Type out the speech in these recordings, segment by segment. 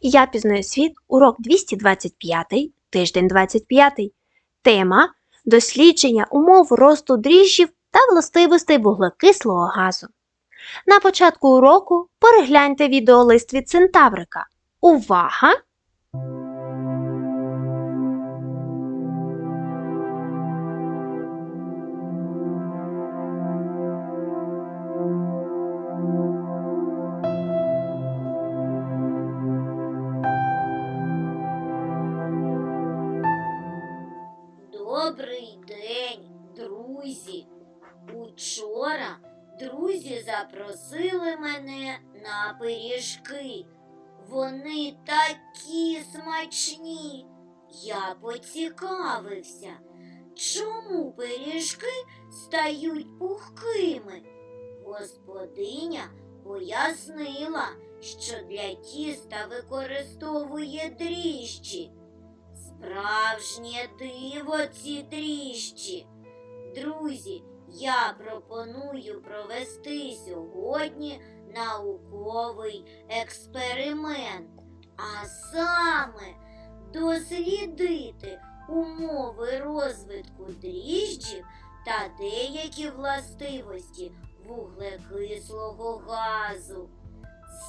Я пізнаю світ, урок 225, тиждень 25. Тема дослідження умов росту дріжджів та властивостей вуглекислого газу. На початку уроку перегляньте відеолист від Центаврика. Увага! Учора друзі запросили мене на пиріжки. Вони такі смачні. Я поцікавився, чому пиріжки стають пухкими. Господиня пояснила, що для тіста використовує дріжджі. Справжнє диво ці тріщі. Друзі, я пропоную провести сьогодні науковий експеримент, а саме дослідити умови розвитку дріжджів та деякі властивості вуглекислого газу.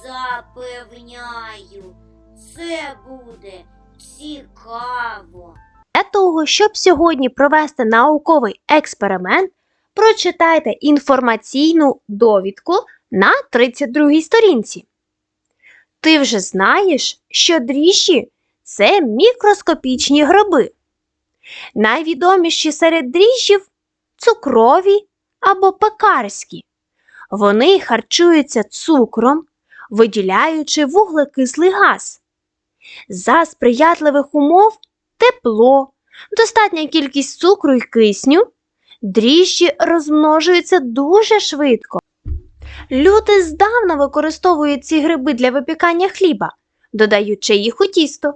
Запевняю, це буде Цікаво. Для того, щоб сьогодні провести науковий експеримент, прочитайте інформаційну довідку на 32 сторінці. Ти вже знаєш, що дріжджі – це мікроскопічні гриби. Найвідоміші серед дріжджів – цукрові або пекарські. Вони харчуються цукром, виділяючи вуглекислий газ. За сприятливих умов тепло, достатня кількість цукру і кисню, дріжджі розмножуються дуже швидко. Люди здавна використовують ці гриби для випікання хліба, додаючи їх у тісто.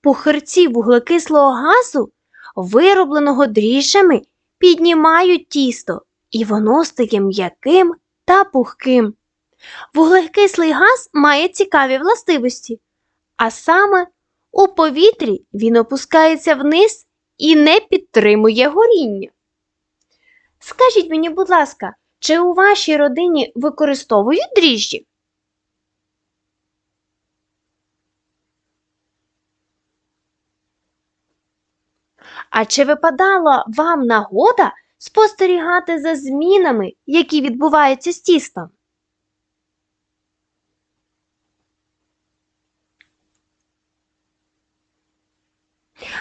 Пухирці вуглекислого газу, виробленого дріжджами, піднімають тісто, і воно стає м'яким та пухким. Вуглекислий газ має цікаві властивості. А саме у повітрі він опускається вниз і не підтримує горіння. Скажіть мені, будь ласка, чи у вашій родині використовують дріжджі? А чи випадала вам нагода спостерігати за змінами, які відбуваються з тістом?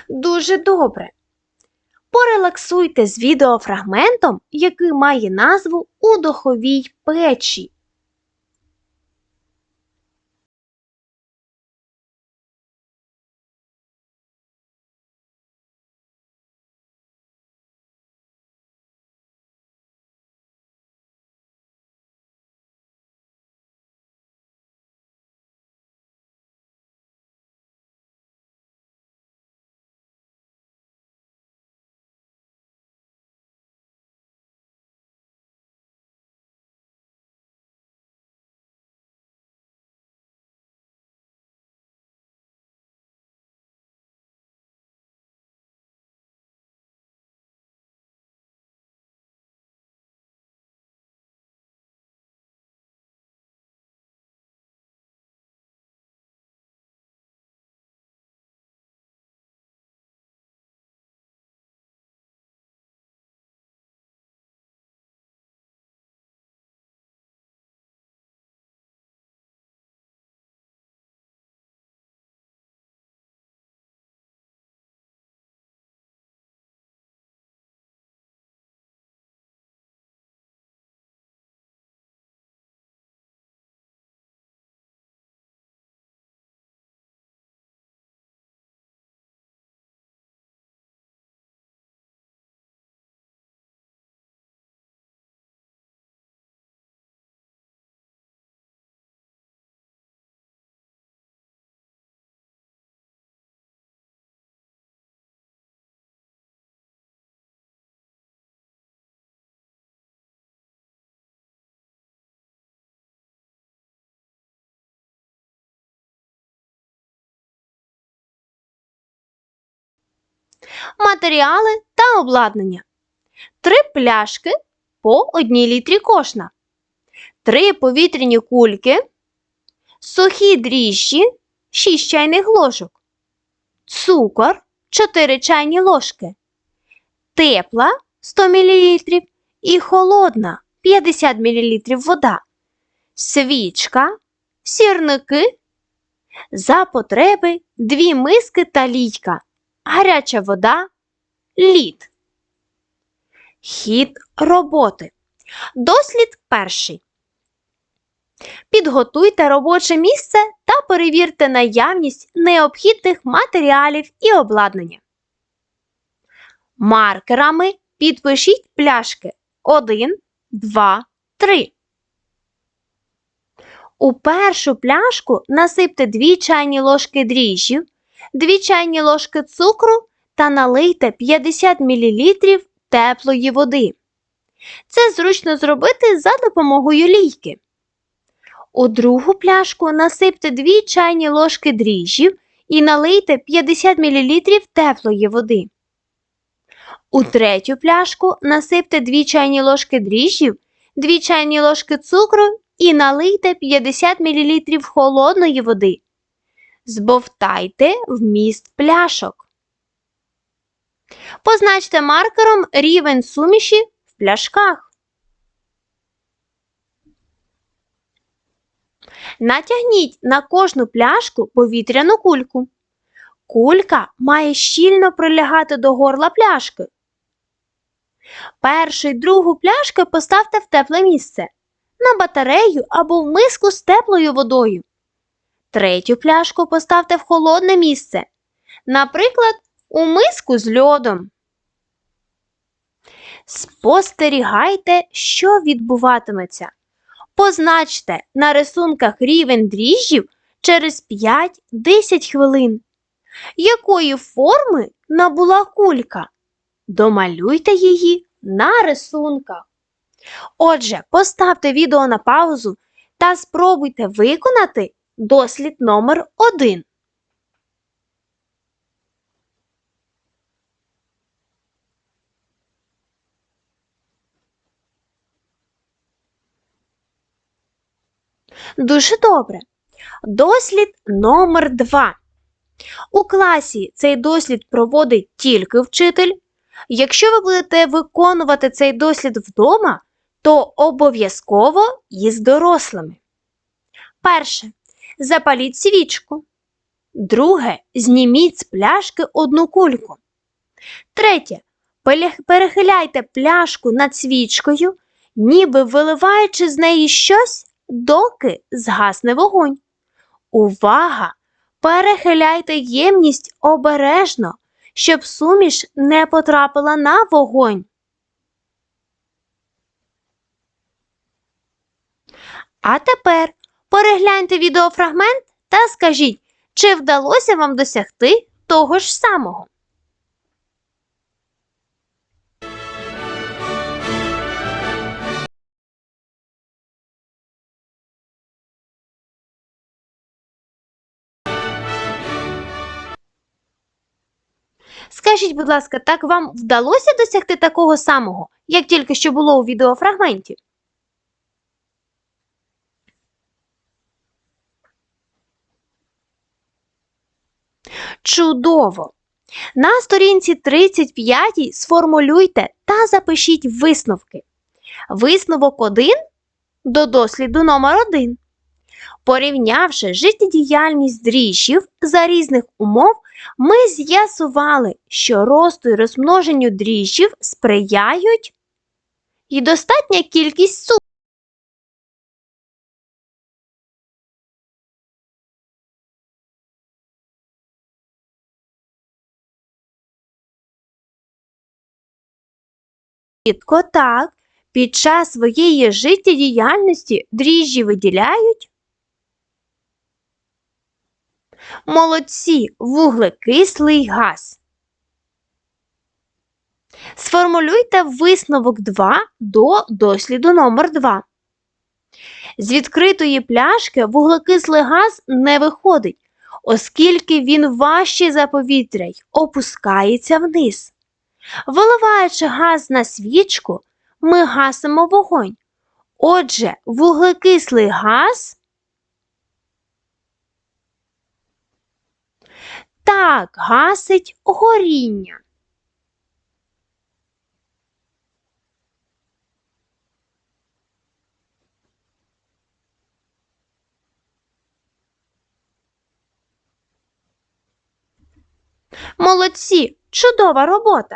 Дуже добре. Порелаксуйте з відеофрагментом, який має назву у духовій печі. Матеріали та обладнання. Три пляшки по одній літрі кожна. Три повітряні кульки. Сухі дріжджі 6 чайних ложок. Цукор 4 чайні ложки. Тепла 100 мл і холодна 50 мл вода. Свічка, сірники. За потреби дві миски та лійка. Гаряча вода, лід. Хід роботи. Дослід перший. Підготуйте робоче місце та перевірте наявність необхідних матеріалів і обладнання. Маркерами підпишіть пляшки 1, 2, 3. У першу пляшку насипте 2 чайні ложки дріжджів, 2 чайні ложки цукру та налийте 50 мл теплої води. Це зручно зробити за допомогою лійки. У другу пляшку насипте 2 чайні ложки дріжджів і налийте 50 мл теплої води. У третю пляшку насипте 2 чайні ложки дріжджів, 2 чайні ложки цукру і налийте 50 мл холодної води. Збовтайте вміст пляшок. Позначте маркером рівень суміші в пляшках. Натягніть на кожну пляшку повітряну кульку. Кулька має щільно прилягати до горла пляшки. Першу й другу пляшки поставте в тепле місце на батарею або в миску з теплою водою. Третю пляшку поставте в холодне місце, наприклад, у миску з льодом. Спостерігайте, що відбуватиметься. Позначте на рисунках рівень дріжджів через 5-10 хвилин. Якої форми набула кулька? Домалюйте її на рисунках. Отже, поставте відео на паузу та спробуйте виконати дослід номер 1. Дуже добре. Дослід номер 2. У класі цей дослід проводить тільки вчитель. Якщо ви будете виконувати цей дослід вдома, то обов'язково із дорослими. Перше. Запаліть свічку. Друге. Зніміть з пляшки одну кульку. Третє. Перехиляйте пляшку над свічкою, ніби виливаючи з неї щось, доки згасне вогонь. Увага! Перехиляйте ємність обережно, щоб суміш не потрапила на вогонь. А тепер перегляньте відеофрагмент та скажіть, чи вдалося вам досягти того ж самого. Скажіть, будь ласка, так вам вдалося досягти такого самого, як тільки що було у відеофрагменті? Чудово! На сторінці 35 сформулюйте та запишіть висновки. Висновок 1 до досліду номер 1. Порівнявши життєдіяльність дріжджів за різних умов, ми з'ясували, що росту і розмноженню дріжджів сприяють і достатня кількість цукру. Чітко так, під час своєї життєдіяльності дріжджі виділяють молодці вуглекислий газ. Сформулюйте висновок 2 до досліду номер 2. З відкритої пляшки вуглекислий газ не виходить, оскільки він важчий за повітря й опускається вниз. Виливаючи газ на свічку, ми гасимо вогонь. Отже, вуглекислий газ так гасить горіння. Молодці, чудова робота.